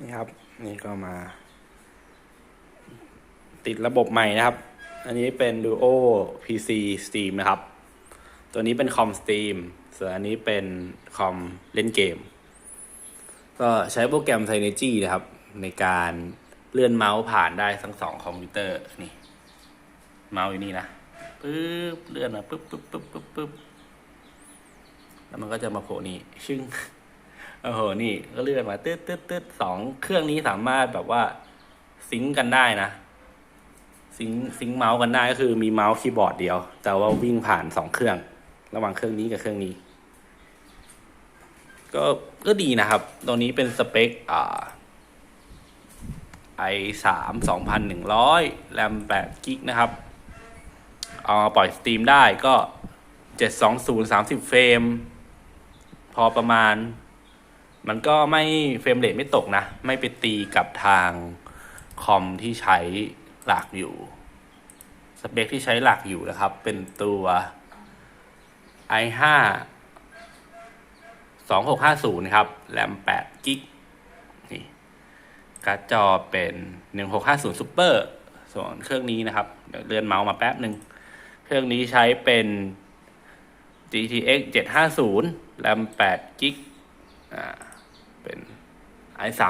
นี่ครับ นี่ก็มา ติดระบบใหม่นะครับ อันนี้เป็น Duo PC Steam นะครับ ตัวนี้เป็นคอม Steam ส่วนอันนี้เป็นคอมเล่นเกม ก็ใช้โปรแกรม Synergy นะครับ ในการเลื่อนเมาส์ผ่านได้ทั้งสองคอมพิวเตอร์นี่ เมาส์อยู่นี่นะปึ๊บเลื่อนมาปึ๊บปึ๊บปึ๊บปึ๊บปึ๊บแล้วมันก็จะมาโผล่นี่ชึ่ง โอ้โห นี่ก็เลื่อนมาตืดตืดตืดสองเครื่องนี้สามารถแบบว่าซิงกันได้นะ ซิงซิงเมาส์กันได้ก็คือมีเมาส์คีย์บอร์ดเดียว แต่ว่าวิ่งผ่านสองเครื่อง ระหว่างเครื่องนี้กับเครื่องนี้ ก็ก็ดีนะครับ ตัวนี้เป็นสเปคอ่า i สามสองพันหนึ่งร้อยแรมแปดกิกนะครับเอามาปล่อยสตรีมได้ก็เจ็ดสองศูนย์สามสิบเฟรม พอประมาณ มันก็ไม่เฟรมเรทไม่ตกนะ ไม่ไปตีกับทางคอมที่ใช้หลักอยู่สเปคที่ใช้หลักอยู่นะครับ เป็นตัว i5 2650 ครับแรม8กิกนี่การ์ดจอเป็น 1650 Super ส่วนเครื่องนี้นะครับ เดี๋ยวเลื่อนเมาส์มาแป๊บหนึ่ง เครื่องนี้ใช้เป็น GTX 750แรม8กิกอ่า เป็น i3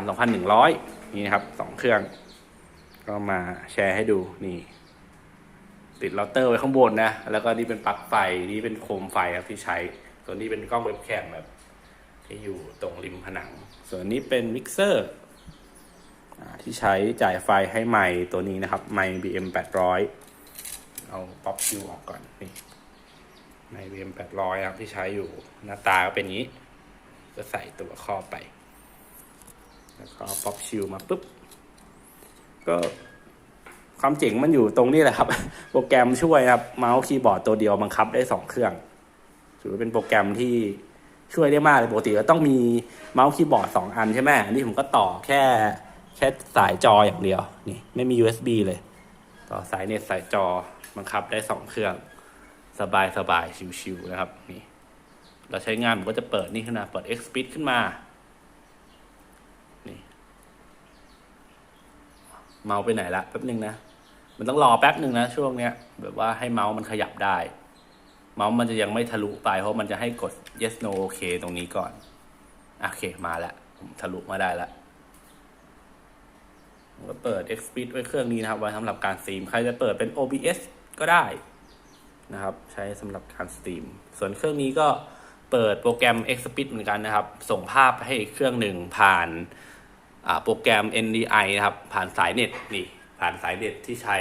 2100นี่นะครับสองเครื่อง ก็มาแชร์ให้ดูนี่ ติดเราเตอร์ไว้ข้างบนนะ แล้วก็นี่เป็นปลั๊กไฟนี่เป็นโคมไฟครับที่ใช้ ส่วนนี้เป็นกล้องเว็บแคมแบบ ที่อยู่ตรงริมผนัง ส่วนนี้เป็นมิกเซอร์ที่ใช้จ่ายไฟให้ไมค์ตัวนี้นะครับ ไมค์ BM 800 เอาป๊อปคิวออกก่อนนี่ไมค์ BM 800ครับที่ใช้อยู่หน้าตาก็เป็นงนี้ ก็ใส่ตัวครอไป แล้วก็ป๊อปชิลมาปุ๊บ ก็ความเจ๋งมันอยู่ตรงนี้แหละครับ โปรแกรมช่วยครับ เมาส์คีย์บอร์ดตัวเดียวบังคับได้สองเครื่อง ถือว่าเป็นโปรแกรมที่ช่วยได้มากเลยปกติก็ต้องมีเมาส์คีย์บอร์ดสองอันใช่ไหมอันนี้ผมก็ต่อแค่แค่สายจออย่างเดียว นี่ไม่มี USB เลย ต่อสายเน็ตสายจอบังคับได้สองเครื่อง สบายสบายชิวๆนะครับ นี่ เราใช้งานผมก็จะเปิดนี่ขึ้นมา เปิด Xspeed ขึ้นมา เมาส์ไปไหนละแป๊บหนึ่งนะ มันต้องรอแป๊บหนึ่งนะช่วงเนี้ย แบบว่าให้เมาส์มันขยับได้ เมาส์มันจะยังไม่ทะลุไปเพราะมันจะให้กด yes no OK ตรงนี้ก่อน โอเคมาแล้วผมทะลุมาได้แล้วผมก็เปิด Xpeed ไว้เครื่องนี้นะครับ ไว้สำหรับการสตรีม ใครจะเปิดเป็น OBS ก็ได้นะครับ ใช้สำหรับการสตรีม ส่วนเครื่องนี้ก็เปิดโปรแกรม Xpeed เหมือนกันนะครับ ส่งภาพให้เครื่องหนึ่งผ่าน โปรแกรม NDI นะครับ ผ่านสายเน็ตนี่ผ่านสายเน็ตที่ใช้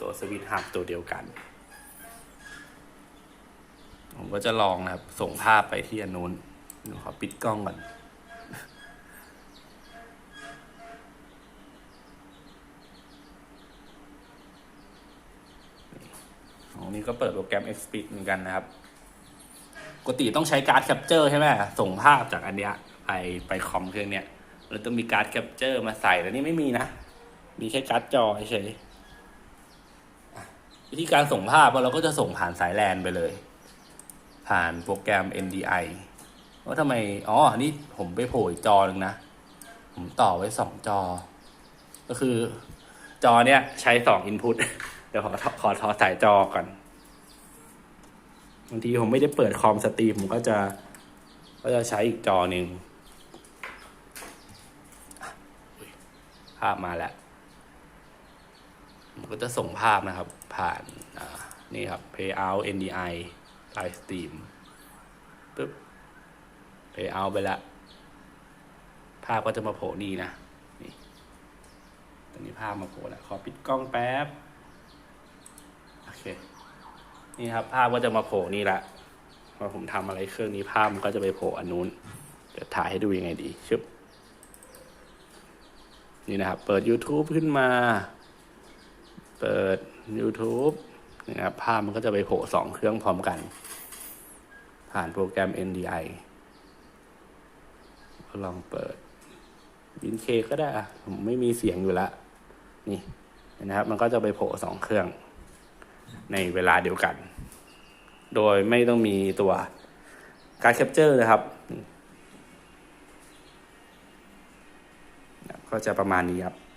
ตัวสวิตช์ฮับตัวเดียวกัน ผมก็จะลองนะครับ ส่งภาพไปที่อันนู้นขอปิดกล้องก่อนของนี้ก็เปิดโปรแกรม Xpeed เหมือนกันนะครับปกติต้องใช้การ์ดแคปเจอร์ใช่ไหมส่งภาพจากอันเนี้ยไปไปคอมเครื่องเนี้ย เราต้องมีการ์ดแคปเจอร์มาใส่แต่นี่ไม่มีนะ มีแค่การ์ดจอเฉยวิธีการส่งภาพเราก็จะส่งผ่านสายแลนไปเลย ผ่านโปรแกรม NDI ว่าทำไม อ๋อ นี่ผมไปโผล่จอหนึ่งนะ ผมต่อไว้สองจอ ก็คือจอเนี้ยใช้สองอินพุตเดี๋ยวขอขอทอสายจอก่อนบางทีผมไม่ได้เปิดคอมสตรีมผมก็จะ ก็จะใช้อีกจอหนึ่งอุ๊ย ภาพมาแล้วก็จะส่งภาพนะครับ ผ่านนี่ครับ Payout NDI Live Stream ปึ๊บ Payout ไปละ ภาพก็จะมาโผล่นี่นะนี่ตอนนี้ภาพมาโผล่แล้ว ขอปิดกล้องแป๊บ โอเค นี่ครับ ภาพก็จะมาโผล่นี่ละว่าผมทำอะไรเครื่องนี้ภาพมันก็จะไปโผล่อันนู้นเดี๋ยวถ่ายให้ดูยังไงดีชึบ นี่นะครับ เปิด YouTube ขึ้นมา เปิด YouTube นี่นะครับ ภาพมันก็จะไปโผล่สองเครื่องพร้อมกัน ผ่านโปรแกรม NDI ก็ลองเปิดวินเคก็ได้อะผมไม่มีเสียงอยู่แล้วนี่นะครับ มันก็จะไปโผล่สองเครื่อง ในเวลาเดียวกัน โดยไม่ต้องมีตัวการแคปเจอร์นะครับ ก็จะประมาณนี้ครับ